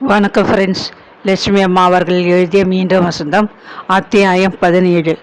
வணக்கம் ஃப்ரெண்ட்ஸ் லட்சுமி அம்மா அவர்கள் எழுதிய மீண்டும் வசந்தம் அத்தியாயம் பதினேழு.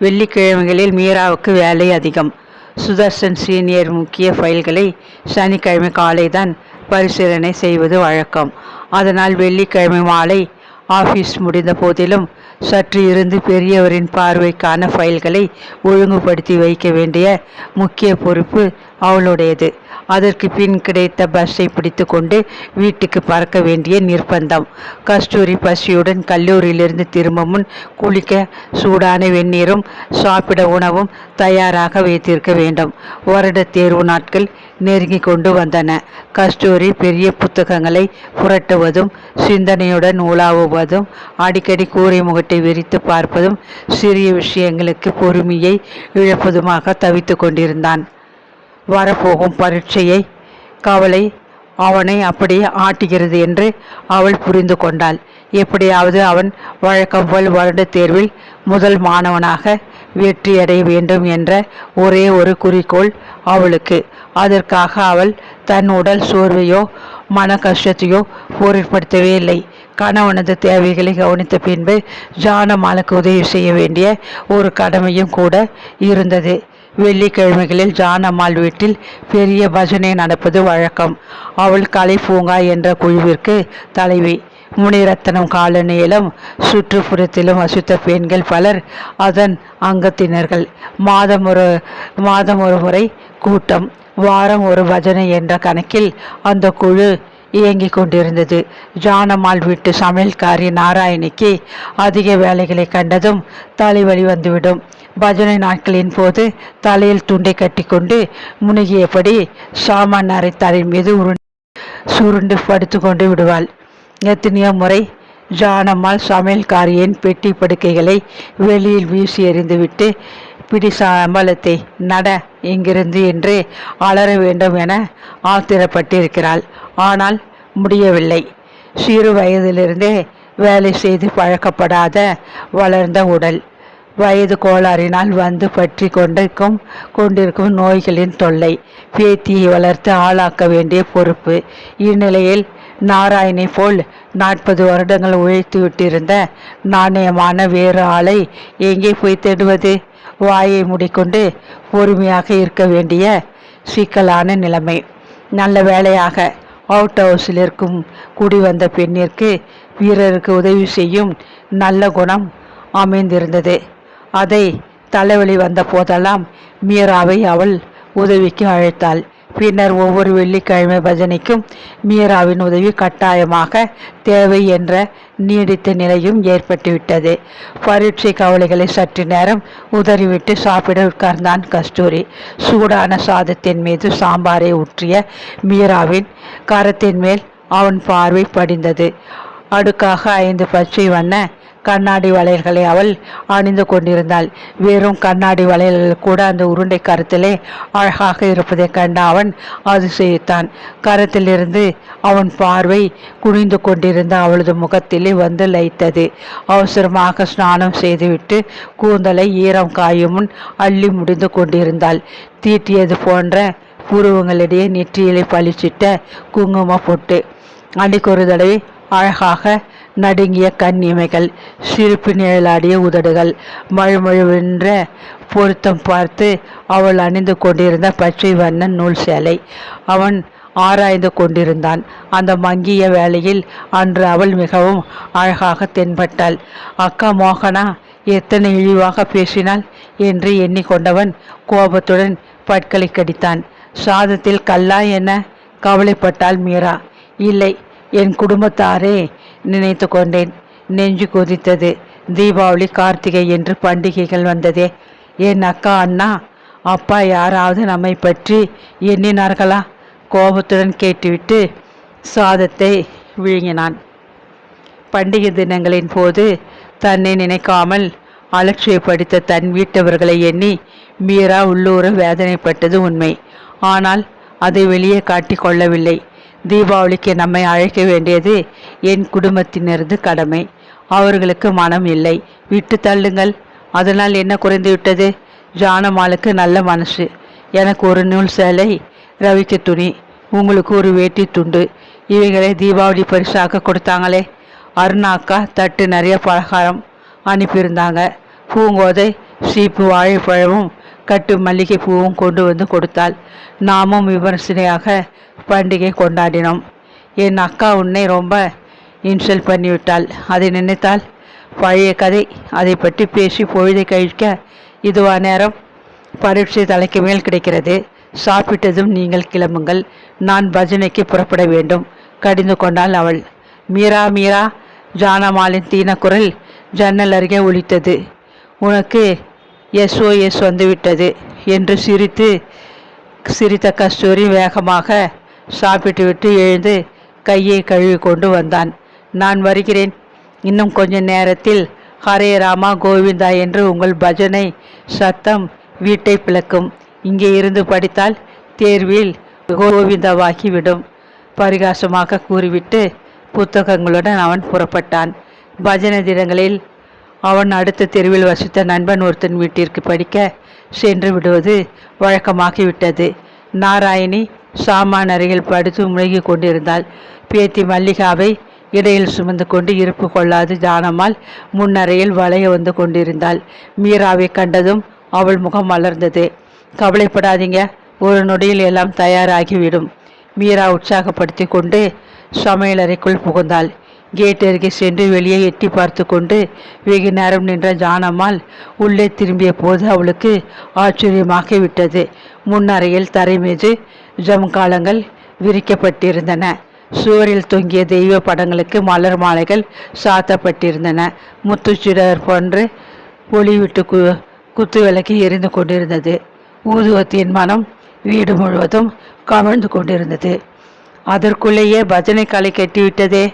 வெள்ளிக்கிழமைகளில் மீராவுக்கு வேலை அதிகம். சுதர்சன் சீனியர் முக்கிய ஃபைல்களை சனிக்கிழமை காலை தான் பரிசீலனை செய்வது வழக்கம். அதனால் வெள்ளிக்கிழமை மாலை ஆஃபீஸ் முடிந்த போதிலும் சற்று இருந்து பெரியவரின் பார்வைக்கான ஃபைல்களை ஒழுங்குபடுத்தி வைக்க வேண்டிய முக்கிய பொறுப்பு அவளுடையது. அதற்கு பின் கிடைத்த பஸ்ஸை பிடித்து கொண்டு வீட்டுக்கு பறக்க வேண்டிய நிர்பந்தம். கஸ்தூரி பசியுடன் கல்லூரியிலிருந்து திரும்ப முன் குளிக்க சூடான வெந்நீரும் சாப்பிட உணவும் தயாராக வைத்திருக்க வேண்டும். வருட தேர்வு நாட்கள் நெருங்கி கொண்டு வந்தன. கஸ்தூரி பெரிய புத்தகங்களை புரட்டுவதும் சிந்தனையுடன் உலாவுவதும் அடிக்கடி கூரை முகட்டை விரித்து பார்ப்பதும் சிறிய விஷயங்களுக்கு பொறுமையை இழப்பதுமாக தவித்து கொண்டிருந்தான். வரப்போகும் பரீட்சையை கவலை அவனை அப்படியே ஆட்டுகிறது என்று அவள் புரிந்து கொண்டாள். எப்படியாவது அவன் வழக்கம் போல் வருட தேர்வில் முதல் மாணவனாக வெற்றியடைய வேண்டும் என்ற ஒரே ஒரு குறிக்கோள் அவளுக்கு. அதற்காக அவள் தன் உடல் சோர்வையோ மன கஷ்டத்தையோ பொருட்படுத்தவே இல்லை. கணவனது தேவைகளை கவனித்த பின்பு ஜானமாலுக்கு உதவி செய்ய வேண்டிய ஒரு கடமையும் கூட இருந்தது. வெள்ளிக்கிழமைகளில் ஜானம்மாள் வீட்டில் பெரிய பஜனை நடப்பது வழக்கம். அவள் கலை பூங்கா என்ற குழுவிற்கு தலைவி. முனிரத்தனம் காலனியிலும் சுற்றுப்புறத்திலும் வசித்த பெண்கள் பலர் அதன் அங்கத்தினர்கள். மாதம் ஒரு மாதம் ஒரு முறை கூட்டம். வாரம் ஒரு பஜனை என்ற கணக்கில் அந்த குழு இயங்கிக் கொண்டிருந்தது. ஜானம்மாள் வீட்டு சமையல்காரி நாராயணிக்கு அதிக வேலைகளை கண்டதும் தலைவலி வந்துவிடும். பஜனை நாட்களின் போது தலையில் துண்டை கட்டிக்கொண்டு முனுகியபடி சாமானாரை தலை மீது உருண்டு சுருண்டு படுத்து கொண்டு விடுவாள். எத்தனையோ முறை ஜானம்மாள் சமையல்காரியின் பெட்டி படுக்கைகளை வெளியில் வீசி எறிந்துவிட்டு பிடி சம்பளத்தை நட இங்கிருந்து என்று அலற வேண்டும் என ஆத்திரப்பட்டிருக்கிறாள். ஆனால் முடியவில்லை. சிறு வயதிலிருந்தே வேலை செய்து பழக்கப்படாத வளர்ந்த உடல். வயது கோளாறினால் வந்து பற்றி கொண்டிருக்கும் கொண்டிருக்கும் நோய்களின் தொல்லை. பேத்தியை வளர்த்து ஆளாக்க வேண்டிய பொறுப்பு. இந்நிலையில் நாராயணை போல் நாற்பது வருடங்கள் உழைத்து விட்டிருந்த நாணயமான வேறு ஆளை எங்கே போய் தேடுவது? வாயை மூடிக்கொண்டு பொறுமையாக இருக்க வேண்டிய சிக்கலான நிலைமை. நல்ல வேலையாக அவுட் ஹவுஸில் இருக்கும் குடி வந்த பெண்ணிற்கு வீரருக்கு உதவி செய்யும் நல்ல குணம் அமைந்திருந்தது. அதை தலைவலி வந்த போதெல்லாம் மீராவை அவள் உதவிக்கு அழைத்தாள். பின்னர் ஒவ்வொரு வெள்ளிக்கிழமை பஜனைக்கும் மீராவின் உதவி கட்டாயமாக தேவை என்ற நீடித்த நிலையும் ஏற்பட்டுவிட்டது. பரீட்சை கவலைகளை சற்று நேரம் உதறிவிட்டு சாப்பிட உட்கார்ந்தான் கஸ்தூரி. சூடான சாதத்தின் மீது சாம்பாரை ஊற்றிய மீராவின் கரத்தின் மேல் அவன் பார்வை படிந்தது. அடுக்காக ஐந்து பச்சை வண்ண கண்ணாடி வளையல்களை அவள் அணிந்து கொண்டிருந்தாள். வெறும் கண்ணாடி வளையல்கள் கூட அந்த உருண்டை கருத்திலே அழகாக இருப்பதை கண்ட அவன் அதிசயித்தான். கரத்திலிருந்து அவன் பார்வை குனிந்து கொண்டிருந்த அவளது முகத்திலே வந்து லைத்தது அவசரமாக ஸ்நானம் செய்துவிட்டு கூந்தலை ஈரம் காயும் முன் அள்ளி முடிந்து கொண்டிருந்தாள். தீட்டியது போன்ற புருவங்களிடையே நெற்றியிலே பளிச்சிட்ட குங்கும பொட்டு. அன்னைக்கு ஒரு தடவை அழகாக நடுங்கிய கண் இமைகள் சிரிப்பு நிழலாடிய உதடுகள் மழுமழுவென்ற பொருத்தம் பார்த்து அவள் அணிந்து கொண்டிருந்த பச்சை வண்ண நூல் சேலை. அவன் ஆராய்ந்து கொண்டிருந்தான். அந்த மங்கிய வேளையில் அன்று அவள் மிகவும் அழகாக தென்பட்டாள். அக்கா மோகனா எத்தனை இழிவாக பேசினாள் என்று எண்ணிக்கொண்டவன் கோபத்துடன் பற்களை கடித்தான் சாதத்தில் கல்லா என கவலைப்பட்டாள் மீரா இல்லை என் குடும்பத்தாரே நினைத்து கொண்டேன் நெஞ்சு கொதித்தது. தீபாவளி கார்த்திகை என்று பண்டிகைகள் வந்ததே. என் அக்கா அண்ணா அப்பா யாராவது நம்மை பற்றி எண்ணினார்களா? கோபத்துடன் கேட்டுவிட்டு சாதத்தை விழுங்கினான். பண்டிகை தினங்களின் போது தன்னை நினைக்காமல் அலட்சியப்படுத்த தன் வீட்டவர்களை எண்ணி மீரா உள்ளூர வேதனைப்பட்டது உண்மை. ஆனால் அதை வெளியே காட்டிக் கொள்ளவில்லை. தீபாவளிக்கு நம்மை அழைக்க வேண்டியது என் குடும்பத்தினரது கடமை. அவர்களுக்கு மனம் இல்லை. விட்டு தள்ளுங்கள். அதனால் என்ன குறைந்து விட்டது? ஜானமாலுக்கு நல்ல மனசு. எனக்கு ஒரு நூல் சேலை ரவிக்கு துணி உங்களுக்கு ஒரு வேட்டி துண்டு. இவைகளை தீபாவளி பரிசாக கொடுத்தாங்களே. அருணாக்கா தட்டு நிறைய பலகாரம் அனுப்பியிருந்தாங்க. பூங்கோதை சீப்பு வாழைப்பழமும் கட்டு மல்லிகை பூவும் கொண்டு வந்து கொடுத்தாள். நாமும் விமர்சனையாக பண்டிகை கொண்டாடினோம். என் அக்கா உன்னை ரொம்ப இன்சல்ட் பண்ணிவிட்டாள். அதை நினைத்தால் பழைய கதை. அதை பற்றி பேசி பொழுதை கழிக்க இதுவா நேரம்? பரீட்சை தலைக்கு மேல் கிடைக்கிறது. சாப்பிட்டதும் நீங்கள் கிளம்புங்கள். நான் பஜனைக்கு புறப்பட வேண்டும். கடிந்து கொண்டாள் அவள். மீரா மீரா ஜானமாலின் தீனக்குரல் ஜன்னல் அருகே ஒலித்தது. உனக்கு எஸ்ஓஎஸ் வந்துவிட்டது என்று சிரித்து சிரித்த கஸ்தூரி வேகமாக சாப்பிட்டுவிட்டு எழுந்து கையை கழுவி கொண்டு வந்தான். நான் வருகிறேன். இன்னும் கொஞ்ச நேரத்தில் ஹரே ராமா கோவிந்தா என்று உங்கள் பஜனை சத்தம் வீட்டை பிளக்கும். இங்கே இருந்து படித்தால் தேர்வில் கோவிந்தாவாகிவிடும். பரிகாசமாக கூறிவிட்டு புத்தகங்களுடன் அவன் புறப்பட்டான். பஜனை தினங்களில் அவன் அடுத்த தெருவில் வசித்த நண்பன் ஒருத்தன் வீட்டிற்கு படிக்க சென்று விடுவது வழக்கமாகிவிட்டது. நாராயணி சாமான் அருகில் படுத்து முழுகி கொண்டிருந்தாள். பேத்தி மல்லிகாவை இடையில் சுமந்து கொண்டு இருப்பு கொள்ளாது ஜானம்மாள் முன்னறையில் வளைய வந்து கொண்டிருந்தாள். மீராவை கண்டதும் அவள் முகம் மலர்ந்தது. கவலைப்படாதீங்க ஒரு நொடியில் எல்லாம் தயாராகிவிடும். மீரா உற்சாகப்படுத்தி கொண்டு சமையலறைக்குள் புகுந்தாள். கேட் அருகே சென்று வெளியே எட்டி பார்த்து கொண்டு வெகு நேரம் நின்ற ஜானம்மாள் உள்ளே திரும்பிய போது அவளுக்கு ஆச்சரியமாகிவிட்டது. முன்னறையில் தரை மீது ஜம்காலங்கள் விரிக்கப்பட்டிருந்தன. சுவரில் தொங்கிய தெய்வ படங்களுக்கு மலர் மாலைகள் சாத்தப்பட்டிருந்தன. முத்துச்சிடர் போன்று ஒளிவிட்டு கு குத்து விளக்கு எரிந்து கொண்டிருந்தது. ஊதுவத்தின் மனம் வீடு முழுவதும் கவிழ்ந்து கொண்டிருந்தது. அதற்குள்ளேயே பஜனை கலை கட்டிவிட்டதே.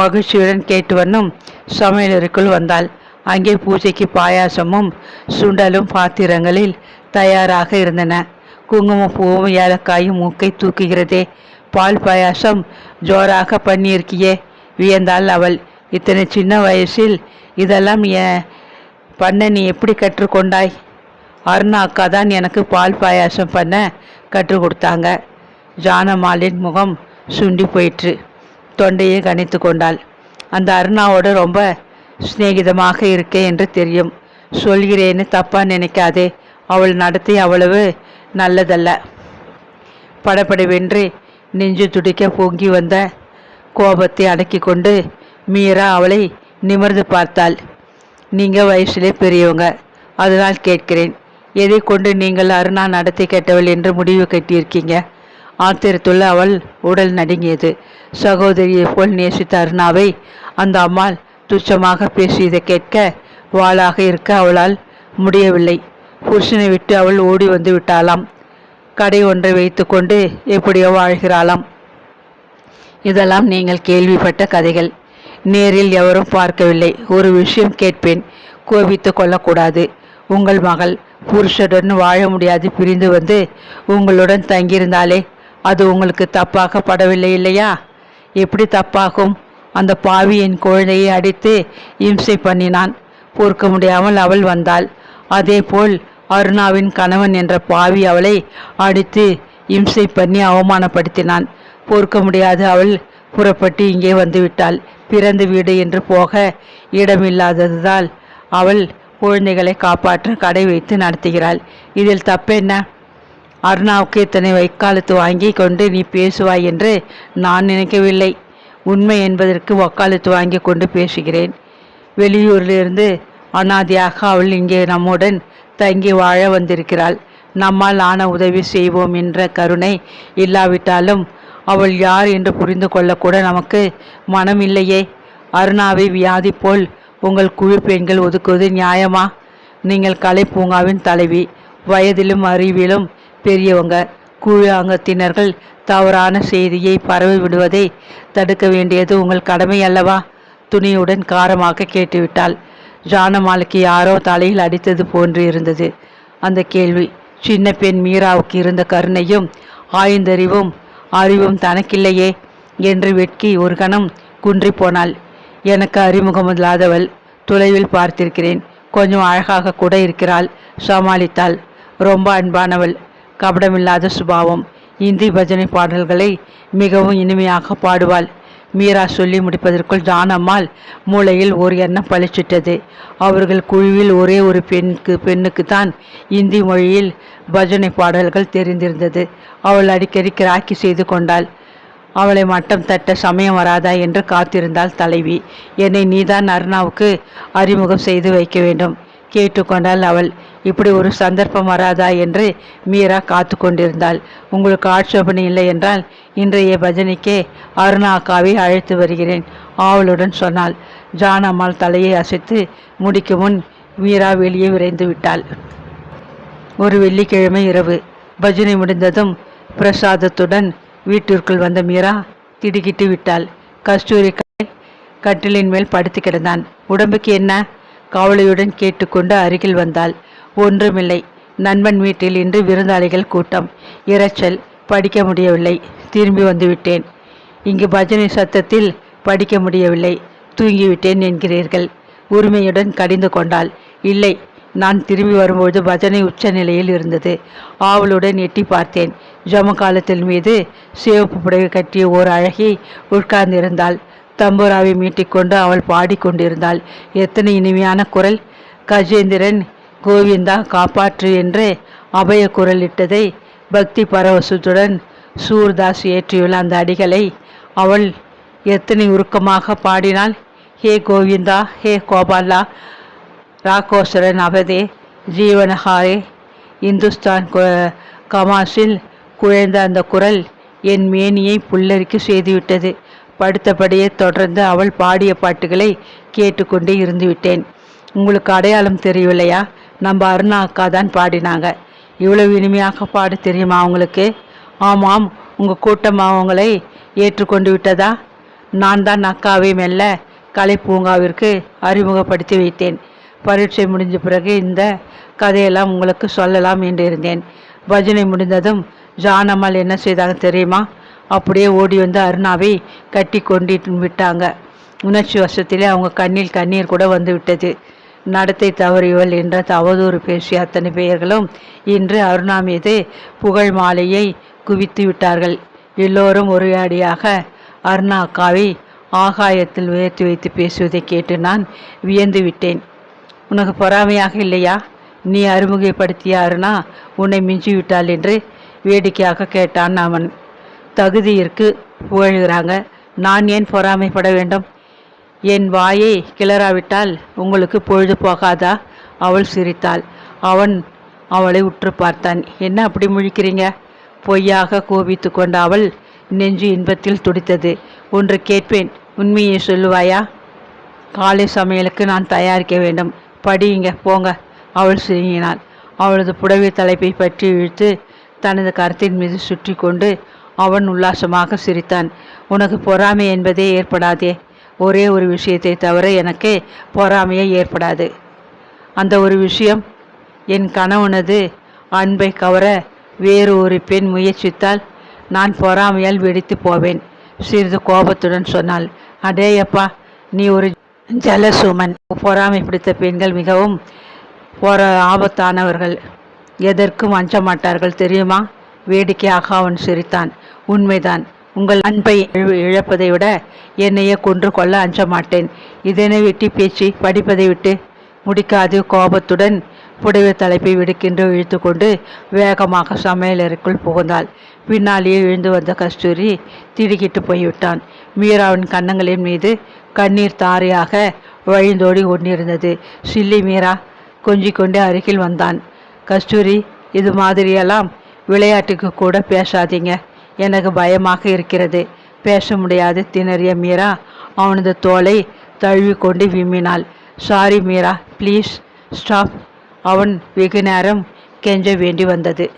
மகிழ்ச்சியுடன் கேட்டு வண்ணும் சமையலருக்குள் வந்தாள். அங்கே பூஜைக்கு பாயாசமும் சுண்டலும் பாத்திரங்களில் தயாராக இருந்தன. குங்குமம் பூவும் ஏலக்காயும் மூக்கை தூக்குகிறதே. பால் பாயாசம் ஜோராக பண்ணியிருக்கியே வியந்தாள் அவள். இத்தனை சின்ன வயசில் இதெல்லாம் என் பண்ண நீ எப்படி கற்றுக்கொண்டாய்? அருணா அக்கா தான் எனக்கு பால் பாயாசம் பண்ண கற்றுக் கொடுத்தாங்க. ஜானமாலின் முகம் சுண்டி போயிற்று. தொண்டையை கணித்து கொண்டாள். அந்த அருணாவோடு ரொம்ப சிநேகிதமாக இருக்கே என்று தெரியும். சொல்கிறேன்னு தப்பாக நினைக்காதே. அவள் நடத்தை அவ்வளவு நல்லதல்ல. படப்படவென்று நெஞ்சு துடிக்க பொங்கி வந்த கோபத்தை அடக்கி கொண்டு மீரா அவளை நிமிர்ந்து பார்த்தாள். நீங்கள் வயசுலே பெரியவங்க அதனால் கேட்கிறேன். எதை கொண்டு நீங்கள் அருணா நடத்தி கேட்டவள் என்று முடிவு கட்டியிருக்கீங்க? ஆத்திரத்துள்ள அவள் உடல் நடுங்கியது. சகோதரியை போல் நேசித்த அருணாவை அந்த அம்மாள் துச்சமாக பேசியதை கேட்க வாளாக இருக்க அவளால் முடியவில்லை. புருஷனை விட்டு அவள் ஓடி வந்து விட்டாளாம். கடை ஒன்றை வைத்துக்கொண்டு எப்படியோ வாழ்கிறாளாம். இதெல்லாம் நீங்கள் கேள்விப்பட்ட கதைகள். நேரில் எவரும் பார்க்கவில்லை. ஒரு விஷயம் கேட்பேன். கோபித்து கொள்ளக்கூடாது. உங்கள் மகள் புருஷருடன் வாழ முடியாது. பிரிந்து வந்து உங்களுடன் தங்கியிருந்தாலே அது உங்களுக்கு தப்பாக படவில்லை இல்லையா? எப்படி தப்பாகும்? அந்த பாவி என் குழந்தையை அடித்து இம்சை பண்ணினான். பொறுக்க முடியாமல் அவள் வந்தாள். அதேபோல் அருணாவின் கணவன் என்ற பாவி அவளை அடித்து இம்சை பண்ணி அவமானப்படுத்தினான். பொறுக்க முடியாது அவள் புறப்பட்டு இங்கே வந்துவிட்டாள். பிறந்த வீடு என்று போக இடமில்லாததால் அவள் குழந்தைகளை காப்பாற்ற கடை வைத்து நடத்துகிறாள். இதில் தப்பென்ன? அருணாவுக்கு இத்தனை வைக்காலத்து வாங்கி கொண்டு நீ பேசுவாய் என்று நான் நினைக்கவில்லை. உண்மை என்பதற்கு வக்காலத்து வாங்கி கொண்டு பேசுகிறேன். வெளியூரிலிருந்து அனாதியாக அவள் இங்கே நம்முடன் தங்கி வாழ வந்திருக்கிறாள். நம்மால் ஆன உதவி செய்வோம் என்ற கருணை இல்லாவிட்டாலும் அவள் யார் என்று புரிந்து கொள்ளக்கூட நமக்கு மனம் இல்லையே. அருணாவை வியாதி போல் உங்கள் குழு பெண்கள் ஒதுக்குவது நியாயமா? நீங்கள் கலை பூங்காவின் தலைவி வயதிலும் அறிவிலும் பெரியவங்க குழு அங்கத்தினர்கள் தவறான செய்தியை பரவி விடுவதை தடுக்க வேண்டியது உங்கள் கடமை அல்லவா? துணியுடன் காரமாக கேட்டுவிட்டாள். ஜானமாலுக்கு யாரோ தலையில் அடித்தது போன்று இருந்தது. அந்த கேள்வி சின்ன பெண் மீராவுக்கு இருந்த கருணையும் ஆய்ந்தறிவும் அறிவும் தனக்கில்லையே என்று வெட்கி ஒரு கணம் குன்றி போனாள். எனக்கு அறிமுகமில்லாதவள் தொலைவில் பார்த்திருக்கிறேன். கொஞ்சம் அழகாக கூட இருக்கிறாள் சமாளித்தாள். ரொம்ப அன்பானவள் கபடமில்லாத சுபாவம். இந்தி பஜனை பாடல்களை மிகவும் இனிமையாக பாடுவாள். மீரா சொல்லி முடிப்பதற்குள் ஜானம்மாள் மூளையில் ஒரு எண்ணம் பளிச்சிட்டது. அவர்கள் குழுவில் ஒரே ஒரு பெண்ணுக்கு பெண்ணுக்கு தான் இந்தி மொழியில் பஜனை பாடல்கள் தெரிந்திருந்தது. அவள் அடிக்கடி கிராக்கி செய்து கொண்டாள். அவளை மட்டம் தட்ட சமயம் வராதா என்று காத்திருந்தாள் தலைவி. என்னை நீதான் அருணாவுக்கு அறிமுகம் செய்து வைக்க வேண்டும். கேட்டுக்கொண்டாள் அவள். இப்படி ஒரு சந்தர்ப்பம் வராதா என்று மீரா காத்து கொண்டிருந்தாள். உங்களுக்கு ஆட்சேபனை இல்லை என்றால் இன்றைய பஜனைக்கே அருணா அக்காவை அழைத்து வருகிறேன் ஆவலுடன் சொன்னாள். ஜானம்மாள் தலையை அசைத்து முடிக்கும் முன் மீரா வெளியே விரைந்து விட்டாள். ஒரு வெள்ளிக்கிழமை இரவு. பஜனை முடிந்ததும் பிரசாதத்துடன் வீட்டிற்குள் வந்த மீரா திடுக்கிட்டு விட்டாள். கஸ்தூரி கட்டிலின் மேல் படுத்து கிடந்தான். உடம்புக்கு என்ன? கவலையுடன் கேட்டுக்கொண்டு அருகில் வந்தாள். ஒன்றுமில்லை. நண்பன் வீட்டில் இன்று விருந்தாளிகள் கூட்டம். இரைச்சல். படிக்க முடியவில்லை. திரும்பி வந்துவிட்டேன். இங்கு பஜனை சத்தத்தில் படிக்க முடியவில்லை. தூங்கிவிட்டேன் என்கிறீர்கள். உரிமையுடன் கடிந்து கொண்டாள். இல்லை. நான் திரும்பி வரும்போது பஜனை உச்ச நிலையில் இருந்தது. ஆவலுடன் எட்டி பார்த்தேன். ஜம காலத்தில் மீது சிவப்பு புடவை கட்டிய ஓர் அழகி உட்கார்ந்திருந்தாள். தம்பூராவை மீட்டிக்கொண்டு அவள் பாடிக்கொண்டிருந்தாள். எத்தனை இனிமையான குரல். கஜேந்திரன் கோவிந்தா காப்பாற்று என்று அபய குரல் இட்டதை பக்தி பரவசத்துடன் சூர்தாஸ் ஏற்றியுள்ள அந்த அடிகளை அவள் எத்தனை உருக்கமாக பாடினாள். ஹே கோவிந்தா ஹே கோபாலா ராகோசரன் அவதே ஜீவனஹாரே. இந்துஸ்தான் கமாஸில் குழைந்த அந்த குரல் என் மேனியை புல்லரிக்கு செய்துவிட்டது. படுத்தபடியே தொடர்ந்து அவள் பாடிய பாட்டுகளை கேட்டுக்கொண்டே இருந்துவிட்டேன். உங்களுக்கு அடையாளம் தெரியவில்லையா நம்ம அருணா அக்கா தான் பாடினாங்க. இவ்வளவு இனிமையாக பாட தெரியுமா அவங்களுக்கு ஆமாம் உங்கள் கூட்டம் அவங்களை ஏற்றுக்கொண்டு விட்டதா? நான் தான் அக்காவை மெல்ல கலை பூங்காவிற்கு அறிமுகப்படுத்தி வைத்தேன். பரீட்சை முடிஞ்ச பிறகு இந்த கதையெல்லாம் உங்களுக்கு சொல்லலாம் என்று இருந்தேன். பஜனை முடிந்ததும் ஜானம்மாள் என்ன செய்தாங்க தெரியுமா? அப்படியே ஓடி வந்து அருணாவை கட்டி கொண்டு விட்டாங்க. உணர்ச்சி வசத்திலே அவங்க கண்ணில் கண்ணீர் கூட வந்து விட்டது. நடத்தை தவறியவள் என்ற அவதூறு பேசிய அத்தனை பெயர்களும் இன்று அருணா மீது புகழ் மாலையை குவித்து விட்டார்கள். எல்லோரும் உரையாடியாக அருணா அக்காவை ஆகாயத்தில் உயர்த்தி வைத்து பேசுவதை கேட்டு நான் வியந்து விட்டேன். உனக்கு பொறாமையாக இல்லையா? நீ அறிமுகப்படுத்திய அருணா உன்னை மிஞ்சிவிட்டாள் என்று வேடிக்கையாக கேட்டான் அவன். தகுதியிற்கு புகழ்கிறாங்க. நான் ஏன் பொறாமைப்பட வேண்டும்? என் வாயை கிளறாவிட்டால் உங்களுக்கு பொழுது போகாதா? அவள் சிரித்தாள். அவன் அவளை உற்று பார்த்தான். என்ன அப்படி முழிக்கிறீங்க? பொய்யாக கோபித்து கொண்ட அவள் நெஞ்சு இன்பத்தில் துடித்தது. ஒன்று கேட்பேன் உண்மையை சொல்லுவாயா? காலை சமையலுக்கு நான் தயாரிக்க வேண்டும். படியுங்க போங்க. அவள் சிரிங்கினாள் அவளது புடவை தலைப்பை பற்றி இழுத்து தனது கரத்தின் மீது சுற்றி கொண்டு அவன் உல்லாசமாக சிரித்தான். உனக்கு பொறாமை என்பதே ஏற்படாதே. ஒரே ஒரு விஷயத்தை தவிர எனக்கு பொறாமையே ஏற்படாது. அந்த ஒரு விஷயம் என் கணவனது அன்பை கவர வேறு ஒரு பெண் முயற்சித்தால் நான் பொறாமையால் வெடித்து போவேன் சிறிது கோபத்துடன் சொன்னாள். அடேயப்பா நீ ஒரு ஜலசுமன். பொறாமை பிடித்த பெண்கள் மிகவும் போற ஆபத்தானவர்கள். எதற்கும் அஞ்ச மாட்டார்கள் தெரியுமா? வேடிக்கையாக அவன் சிரித்தான். உண்மைதான். உங்கள் அன்பை இழப்பதை விட என்னையே கொன்று கொள்ள அஞ்ச மாட்டேன் இதனை வெட்டி பேச்சு படிப்பதை விட்டு முடிக்காது கோபத்துடன் புடவை தலைப்பை விடுக்கின்று இழுத்து கொண்டு வேகமாக சமையலறைக்குள் புகுந்தாள். பின்னாலேயே எழுந்து வந்த கஸ்தூரி திடுக்கிட்டு போய்விட்டான். மீராவின் கன்னங்களின் மீது கண்ணீர் தாரையாக வழிந்தோடி கொண்டிருந்தது சில்லி மீரா கொஞ்சிக்கொண்டே அருகில் வந்தான். கஸ்தூரி இது மாதிரியெல்லாம் விளையாட்டுக்கு கூட பேசாதீங்க. எனக்கு பயமாக இருக்கிறது. பேச முடியாது திணறிய மீரா. அவனது தோலை தழுவிக்கொண்டு விம்மினாள். சாரி மீரா ப்ளீஸ் ஸ்டாப் அவன் வெகு நேரம் கெஞ்ச வேண்டி வந்தது.